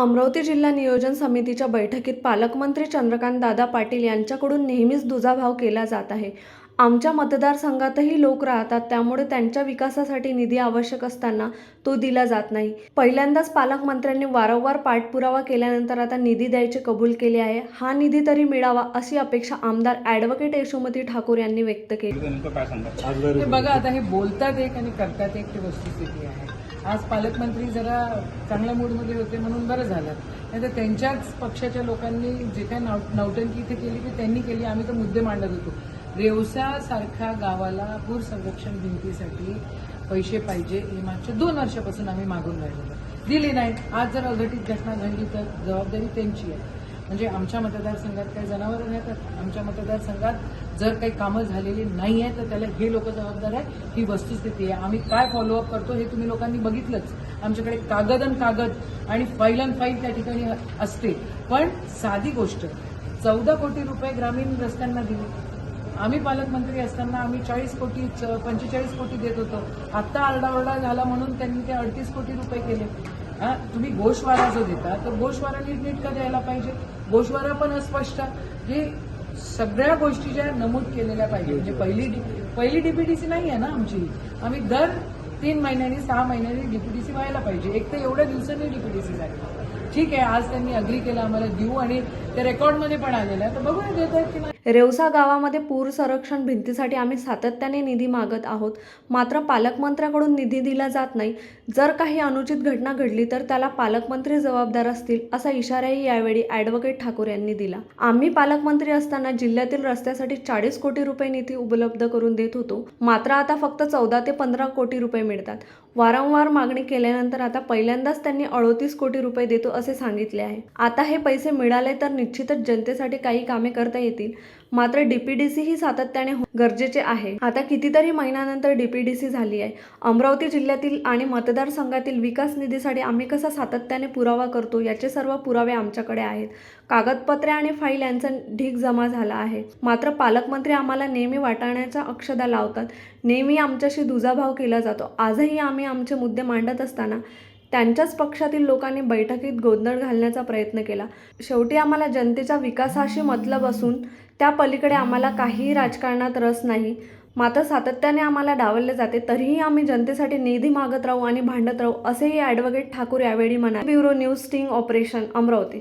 अमरावती जिल्हा नियोजन समितीच्या बैठकीत पालकमंत्री चंद्रकांत दादा पाटील यांच्याकडून नेहमीच दुजाभाव केला जात आहे. आमच्या मतदारसंघातही लोक राहतात त्यामुळे त्यांच्या विकासासाठी निधी आवश्यक असताना तो दिला जात नाही. पहिल्यांदाच पालकमंत्र्यांनी वारंवार पाठपुरावा केल्यानंतर आता निधी द्यायचे कबूल केले आहे. हा निधी तरी मिळावा अशी अपेक्षा आमदार ॲडव्होकेट यशोमती ठाकूर यांनी व्यक्त केली. हे बघा आता हे बोलतात एक आणि करतात एक ती वस्तुस्थिती आहे. आज पालकमंत्री जरा चांगल्या मूडमध्ये होते म्हणून बरं झालं. नाही तर त्यांच्याच पक्षाच्या लोकांनी जे काय नाव नौटंकी इथे केली ती त्यांनी केली आम्ही तर मुद्दे मांडत होतो. रेवसासारख्या गावाला पूर संरक्षण भिंतीसाठी पैसे पाहिजे हे मागच्या दोन वर्षापासून आम्ही मागून राहिलेलो. दिले नाहीत आज जर अघटित घटना घडली तर जबाबदारी त्यांची आहे. म्हणजे आमच्या मतदारसंघात काही जनावरं राहतात आमच्या मतदारसंघात जर काही कामं झालेली नाही आहे तर त्याला हे लोक जबाबदार आहे ही वस्तुस्थिती आहे. आम्ही काय फॉलोअप करतो हे तुम्ही लोकांनी बघितलंच. आमच्याकडे कागद आणि कागद आणि फाईल अन फाईल त्या ठिकाणी असते. पण साधी गोष्ट चौदा कोटी रुपये ग्रामीण रस्त्यांना दिले. आम्ही पालकमंत्री असताना आम्ही चाळीस कोटी पंचेचाळीस कोटी देत होतो. आत्ता आरडाओरडा झाला म्हणून त्यांनी ते अडतीस कोटी रुपये केले. तुम्ही गोशवारा जो देता तर गोशवारा नीटनेटका द्यायला पाहिजे? गोशवारा पण अस्पष्ट. हे सगळ्या गोष्टी ज्या नमूद केलेल्या पाहिजे. म्हणजे पहिली पहिली डीपीडीसी नाही आहे ना आमची. आम्ही दर तीन महिन्यांनी सहा महिन्यांनी डीपीडीसी व्हायला पाहिजे. एक तर एवढ्या दिवसांनी डीपीडीसी झाली. ठीक आहे आज त्यांनी अग्री केलं आम्हाला देऊ आणि ते रेकॉर्डमध्ये पण आलेलं आहे. तर बघूया देत आहेत की नाही. रेवसा गावामध्ये पूर संरक्षण भिंतीसाठी आम्ही सातत्याने निधी मागत आहोत. मात्र पालकमंत्र्याकडून निधी दिला जात नाही. जर काही अनुचित घटना घडली तर त्याला पालकमंत्री जबाबदार असतील असा इशाराही यावेळी ॲडव्होकेट ठाकूर यांनी दिला. आम्ही पालकमंत्री असताना जिल्ह्यातील रस्त्यासाठी चाळीस कोटी रुपये निधी उपलब्ध करून देत होतो. मात्र आता फक्त चौदा ते पंधरा कोटी रुपये मिळतात. वारंवार मागणी केल्यानंतर आता पहिल्यांदाच त्यांनी अडोतीस कोटी रुपये देतो असे सांगितले आहे. आता हे पैसे मिळाले तर निश्चितच जनतेसाठी काही कामे करता येतील. मात्र डीपीडीसी ही सातत्याने गरजेचे आहे. आता कितीतरी महिन्यानंतर डीपीडीसी झाली आहे. अमरावती जिल्ह्यातील आणि मतदारसंघातील विकास निधीसाठी आम्ही कसा सातत्याने पुरावा करतो याचे सर्व पुरावे आमच्याकडे आहेत. कागदपत्रे आणि फाईल यांचा ढीग जमा झाला आहे. मात्र पालकमंत्री आम्हाला नेहमी वाटाण्याचा अक्षदा लावतात. नेहमी आमच्याशी दुजाभाव केला जातो. आजही आम्ही आमचे मुद्दे मांडत असताना त्यांच्याच पक्षातील लोकांनी बैठकीत गोंधळ घालण्याचा प्रयत्न केला. शेवटी आम्हाला जनतेच्या विकासाशी मतलब असून त्या पलीकडे आम्हाला काहीही राजकारणात रस नाही. मात्र सातत्याने आम्हाला डावलले जाते. तरीही आम्ही जनतेसाठी निधी मागत राहू आणि भांडत राहू असेही ॲडव्होकेट ठाकूर यावेळी म्हणाले. Bureau news sting operation Amravati.